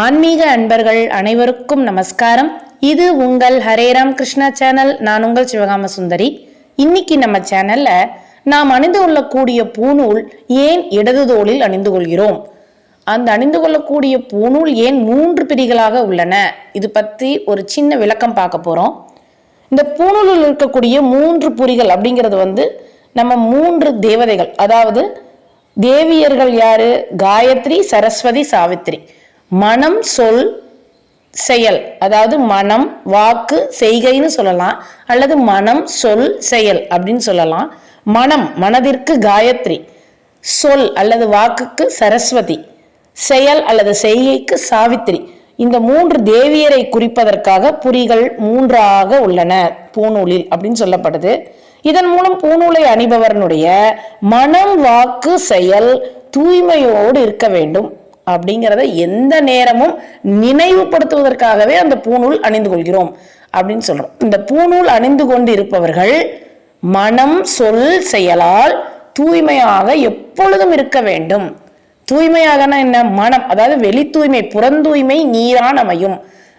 ஆன்மீக அன்பர்கள் அனைவருக்கும் நமஸ்காரம். இது உங்கள் ஹரேராம் கிருஷ்ணா சேனல். நான் உங்கள் சிவகாம சுந்தரி. இன்னைக்கு நம்ம சேனல்ல நாம் அணிந்து கொள்ளக்கூடிய பூநூல் ஏன் இடது தோளில் அணிந்து கொள்கிறோம்? அந்த அணிந்து கொள்ளக்கூடிய பூநூல் ஏன் மூன்று பிரிகளாக உள்ளன? இது பற்றி ஒரு சின்ன விளக்கம் பார்க்க போறோம். இந்த பூநூலில் இருக்கக்கூடிய மூன்று புரிகள் அப்படிங்கிறது வந்து நம்ம மூன்று தேவதைகள். அதாவது தேவியர்கள் யாரு? காயத்ரி சரஸ்வதி சாவித்ரி. மனம் சொல் செயல். அதாவது மனம் வாக்கு செய்கைன்னு சொல்லலாம். அல்லது மனம் சொல் செயல் அப்படின்னு சொல்லலாம். மனம் மனதிற்கு காயத்ரி. சொல் அல்லது வாக்குக்கு சரஸ்வதி. செயல் அல்லது செய்கைக்கு சாவித்ரி. இந்த மூன்று தேவியரை குறிப்பதற்காக புரிகள் மூன்றாக உள்ளன. பூநூலில் அப்படின்னு சொல்லப்படுது. இதன் மூலம் பூநூலை அணிபவரனுடைய மனம் வாக்கு செயல் தூய்மையோடு இருக்க வேண்டும். அப்படிங்கிறத எந்த நேரமும் நினைவுபடுத்துவதற்காகவே அந்த பூநூல் அணிந்து கொள்கிறோம் அப்படின்னு சொல்றோம். இந்த பூநூல் அணிந்து கொண்டு இருப்பவர்கள் மனம் சொல் செயலால் தூய்மையாக எப்பொழுதும் இருக்க வேண்டும். தூய்மையாகனா என்ன? மனம். அதாவது வெளி தூய்மை புறந்தூய்மை நீரான் அமையும்.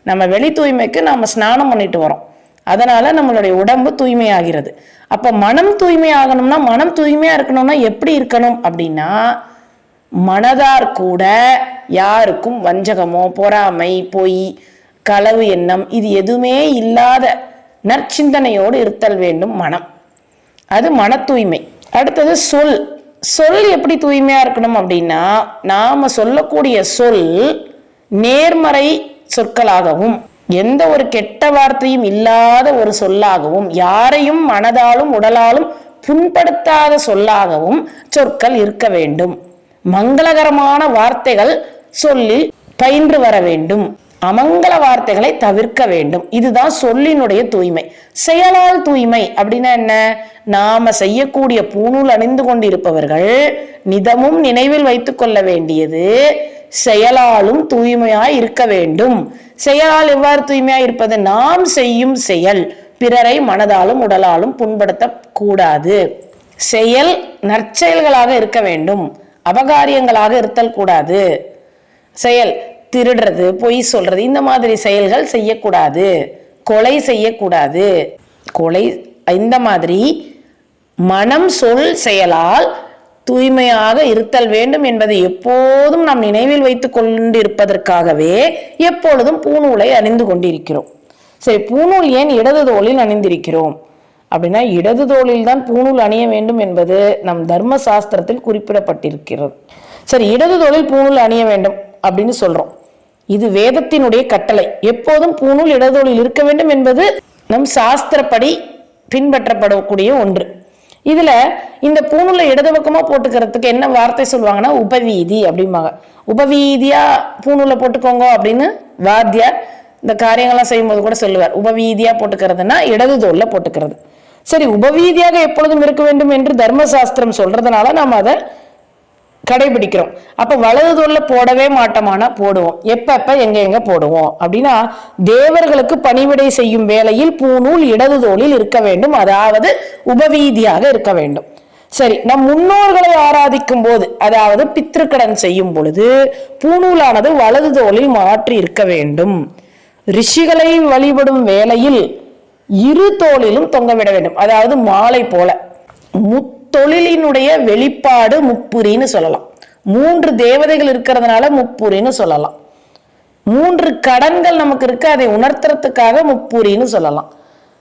நம்ம வெளி தூய்மைக்கு நாம ஸ்நானம் பண்ணிட்டு வரோம் அதனால நம்மளுடைய உடம்பு தூய்மையாகிறது. அப்போ மனம் தூய்மை ஆகணும்னா மனம் தூய்மையா இருக்கணும்னா எப்படி இருக்கணும் அப்படின்னா மனதார் கூட யாருக்கும் வஞ்சகமோ பொறாமை பொய் களவு எண்ணம் இது எதுவுமே இல்லாத நற்சிந்தனையோடு இருத்தல் வேண்டும் மனம். அது மன தூய்மை அடுத்தது சொல். சொல் எப்படி தூய்மையா இருக்கணும் அப்படின்னா நாம சொல்லக்கூடிய சொல் நேர்மறை சொற்களாகவும் எந்த ஒரு கெட்ட வார்த்தையும் இல்லாத ஒரு சொல்லாகவும் யாரையும் மனதாலும் உடலாலும் புண்படுத்தாத சொல்லாகவும் சொற்கள் இருக்க வேண்டும். மங்களகரமான வார்த்தைகள் சொல்லில் பயின்று வர வேண்டும். அமங்கல வார்த்தைகளை தவிர்க்க வேண்டும். இதுதான் சொல்லினுடைய தூய்மை. செயலால் தூய்மை அப்படின்னா என்ன? நாம செய்யக்கூடிய பூணூல் அணிந்து கொண்டிருப்பவர்கள் நிதமும் நினைவில் வைத்துக் கொள்ள வேண்டியது செயலாலும் தூய்மையாய் இருக்க வேண்டும். செயலால் எவ்வாறு தூய்மையாய் இருப்பது? நாம் செய்யும் செயல் பிறரை மனதாலும் உடலாலும் புண்படுத்த கூடாது. செயல் நற்செயல்களாக இருக்க வேண்டும். அபகாரியங்களாக இருத்தல் கூடாது. செயல் திருடுறது பொய் சொல்றது இந்த மாதிரி செயல்கள் செய்யக்கூடாது. கொலை செய்யக்கூடாது. கொலை இந்த மாதிரி மனம் சொல் செயலால் தூய்மையாக இருத்தல் வேண்டும் என்பதை எப்போதும் நாம் நினைவில் வைத்து கொண்டிருப்பதற்காகவே எப்பொழுதும் பூநூலை அணிந்து கொண்டிருக்கிறோம். சரி பூநூல் ஏன் இடது தோளில் அணிந்திருக்கிறோம்? அப்படின்னா இடது தோளில் தான் பூணூல் அணிய வேண்டும் என்பது நம் தர்ம சாஸ்திரத்தில் குறிப்பிடப்பட்டிருக்கிறது. சரி இடது தோளில் பூணூல் அணிய வேண்டும் அப்படின்னு சொல்றோம். இது வேதத்தினுடைய கட்டளை. எப்போதும் பூணூல் இடதோளில் இருக்க வேண்டும் என்பது நம் சாஸ்திரப்படி பின்பற்றப்படக்கூடிய ஒன்று. இதுல இந்த பூணூலை இடது பக்கமா போட்டுக்கிறதுக்கு என்ன வார்த்தை சொல்லுவாங்கன்னா உபவீதி அப்படிம்பாங்க. உபவீதியா பூணூலை போட்டுக்கோங்க அப்படின்னு வாத்தியார் இந்த காரியங்கள்லாம் செய்யும்போது கூட சொல்லுவார். உபவீதியா போட்டுக்கிறதுனா இடது தோல்ல போட்டுக்கிறது. சரி உபவீதியாக எப்பொழுதும் இருக்க வேண்டும் என்று தர்மசாஸ்திரம் சொல்றதுனால நாம் அதை கடைபிடிக்கிறோம். அப்ப வலது தோல்ல போடவே மாட்டோமானா போடுவோம். எப்பப்ப எங்க எங்க போடுவோம்? அப்படின்னா தேவர்களுக்கு பணிவிடை செய்யும் வேளையில் பூநூல் இடது தோளில் இருக்க வேண்டும். அதாவது உபவீதியாக இருக்க வேண்டும். சரி நம் முன்னோர்களை ஆராதிக்கும் போது அதாவது பித்திருக்கடன் செய்யும் பொழுது பூநூலானது வலது தோளில் மாற்றி இருக்க வேண்டும். ரிஷிகளை வழிபடும் வேளையில் இரு தோளிலும் தொங்கவிட வேண்டும். அதாவது மாலை போல. முத்தொழிலினுடைய வெளிப்பாடு முப்புரின்னு சொல்லலாம். மூன்று தேவதைகள் இருக்கிறதுனால முப்புரின்னு சொல்லலாம். மூன்று கடன்கள் நமக்கு இருக்கு அதை உணர்த்துறதுக்காக முப்புரின்னு சொல்லலாம்.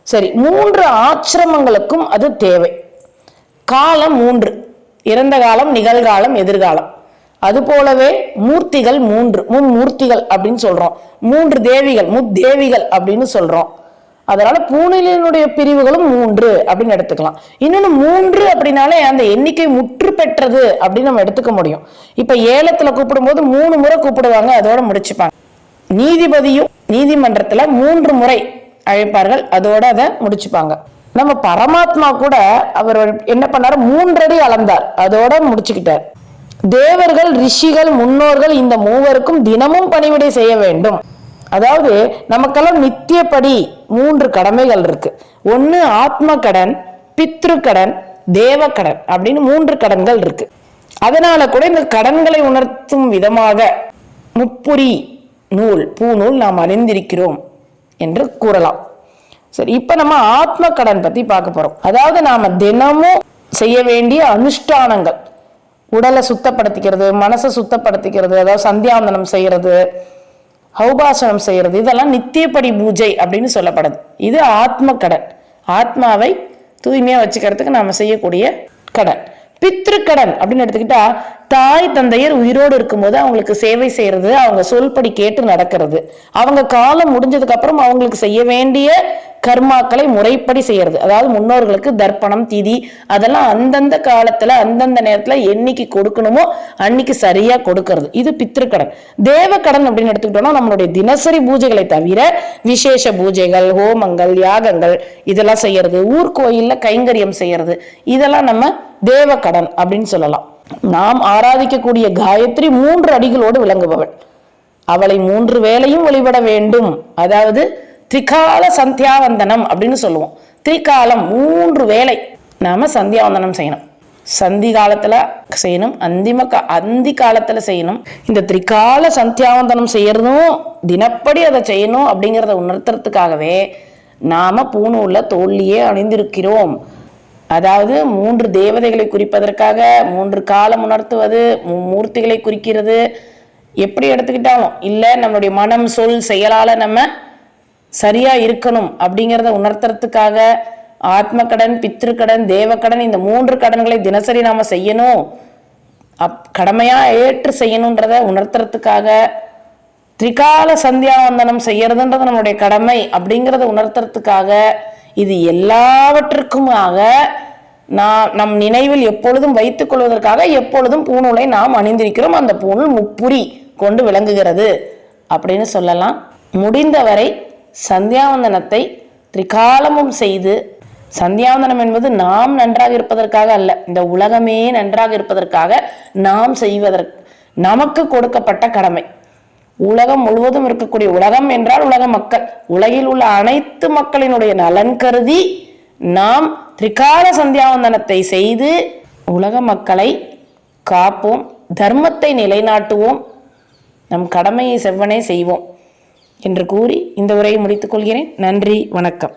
சரி மூன்று ஆச்சிரமங்களுக்கும் அது தேவை. காலம் மூன்று. இறந்த காலம் நிகழ்காலம் எதிர்காலம். அது போலவே மூர்த்திகள் மூன்று. மும்மூர்த்திகள் அப்படின்னு சொல்றோம். மூன்று தேவிகள் முத்தேவிகள் அப்படின்னு சொல்றோம். அதனால பூனிலினுடைய பிரிவுகளும் மூன்று அப்படின்னு எடுத்துக்கலாம். இன்னொன்று மூன்று அப்படின்னாலே அந்த எண்ணிக்கை முற்று பெற்றது அப்படின்னு நம்ம எடுத்துக்க முடியும். இப்ப ஏலத்துல கூப்பிடும் போது மூணு முறை கூப்பிடுவாங்க அதோட முடிச்சுப்பாங்க. நீதிபதியும் நீதிமன்றத்துல மூன்று முறை அழைப்பார்கள் அதோட அதை முடிச்சுப்பாங்க. நம்ம பரமாத்மா கூட அவர் என்ன பண்ணாரு? மூன்றடி அளந்தார் அதோட முடிச்சுக்கிட்டார். தேவர்கள் ரிஷிகள் முன்னோர்கள் இந்த மூவருக்கும் தினமும் பணிவிடை செய்ய வேண்டும். அதாவது நமக்கெல்லாம் நித்தியப்படி மூன்று கடமைகள் இருக்கு. ஒன்று ஆத்ம கடன் பித்ரு கடன் தேவ கடன் அப்படின்னு மூன்று கடன்கள் இருக்கு. அதனால கூட இந்த கடன்களை உணர்த்தும் விதமாக முப்புரி நூல் பூநூல் நாம் அறிந்திருக்கிறோம் என்று கூறலாம். சரி இப்போ நம்ம ஆத்ம கடன் பத்தி பார்க்க போறோம். அதாவது நாம தினமும் செய்ய வேண்டிய அனுஷ்டானங்கள். உடலை சுத்தப்படுத்திக்கிறது மனசை சுத்தப்படுத்திக்கிறது அதாவது சந்தியாந்தனம் செய்யறது ஹௌபாசனம் செய்கிறது இதெல்லாம் நித்தியப்படி பூஜை அப்படின்னு சொல்லப்படுது. இது ஆத்ம கடன் ஆத்மாவை தூய்மையாக வச்சுக்கிறதுக்கு நாம் செய்யக்கூடிய கடன் பித்ருக்கடன் அப்படின்னு எடுத்துக்கிட்டா தாய் தந்தையர் உயிரோடு இருக்கும்போது அவங்களுக்கு சேவை செய்யறது அவங்க சொல்படி கேட்டு நடக்கிறது. அவங்க காலம் முடிஞ்சதுக்கு அப்புறம் அவங்களுக்கு செய்ய வேண்டிய கர்மாக்களை முறைப்படி செய்யறது. அதாவது முன்னோர்களுக்கு தர்ப்பணம் திதி அதெல்லாம் அந்தந்த காலத்துல அந்தந்த நேரத்துல என்னைக்கு கொடுக்கணுமோ அன்னைக்கு சரியா கொடுக்கறது. இது பித்ருக்கடன். தேவக்கடன் அப்படின்னு எடுத்துக்கிட்டோம்னா நம்மளுடைய தினசரி பூஜைகளை தவிர விசேஷ பூஜைகள் ஹோமங்கள் யாகங்கள் இதெல்லாம் செய்யறது. ஊர்கோயில்ல கைங்கரியம் செய்யறது. இதெல்லாம் நம்ம தேவக்கடன் அப்படின்னு சொல்லலாம். நாம் ஆராதிக்கக்கூடிய காயத்ரி மூன்று அடிகளோடு விளங்குபவள். அவளை மூன்று வேலையும் வழிபட வேண்டும். அதாவது திரிகால சந்தியாவந்தனம் அப்படின்னு சொல்லுவோம். திரிகாலம் மூன்று வேளை நாம் சந்தியாவந்தனம் செய்யணும். சந்தி காலத்தில் செய்யணும் அந்திம கா அந்தி காலத்தில் செய்யணும். இந்த திரிகால சந்தியாவந்தனம் செய்யறதும் தினப்படி அதை செய்யணும் அப்படிங்கிறத உணர்த்துறதுக்காகவே நாம் பூணூலில் தோல்லியே அணிந்திருக்கிறோம். அதாவது மூன்று தேவதைகளை குறிப்பதற்காக மூன்று காலம் உணர்த்துவது மூர்த்திகளை குறிக்கிறது. எப்படி எடுத்துக்கிட்டாலும் இல்லை நம்மளுடைய மனம் சொல் செயலால் நம்ம சரியா இருக்கணும் அப்படிங்கிறத உணர்த்துறதுக்காக ஆத்மக்கடன் பித்திருக்கடன் தேவக்கடன் இந்த மூன்று கடன்களை தினசரி நாம செய்யணும். அப் கடமையா ஏற்று செய்யணுன்றத உணர்த்துறதுக்காக திரிகால சந்தியாவந்தனம் செய்யறதுன்றது நம்மளுடைய கடமை அப்படிங்கிறத உணர்த்துறதுக்காக இது எல்லாவற்றுக்குமாக நான் நம் நினைவில் எப்பொழுதும் வைத்துக் கொள்வதற்காக எப்பொழுதும் பூணூலை நாம் அணிந்திருக்கிறோம். அந்த பூணூல் முப்புரி கொண்டு விளங்குகிறது. அப்படின்னு சொல்லலாம். முடிந்தவரை சந்தியாவந்தனத்தை திரிகாலமும் செய்து சந்தியாவந்தனம் என்பது நாம் நன்றாக இருப்பதற்காக அல்ல இந்த உலகமே நன்றாக இருப்பதற்காக நாம் செய்வதற்கு நமக்கு கொடுக்கப்பட்ட கடமை. உலகம் முழுவதும் இருக்கக்கூடிய உலகம் என்றால் உலக மக்கள். உலகில் உள்ள அனைத்து மக்களினுடைய நலன் கருதி நாம் திரிகால சந்தியாவந்தனத்தை செய்து உலக மக்களை காப்போம் தர்மத்தை நிலைநாட்டுவோம் நம் கடமையை செவ்வனே செய்வோம். என்று கூறி இந்த உரையை முடித்துக் கொள்கிறேன். நன்றி வணக்கம்.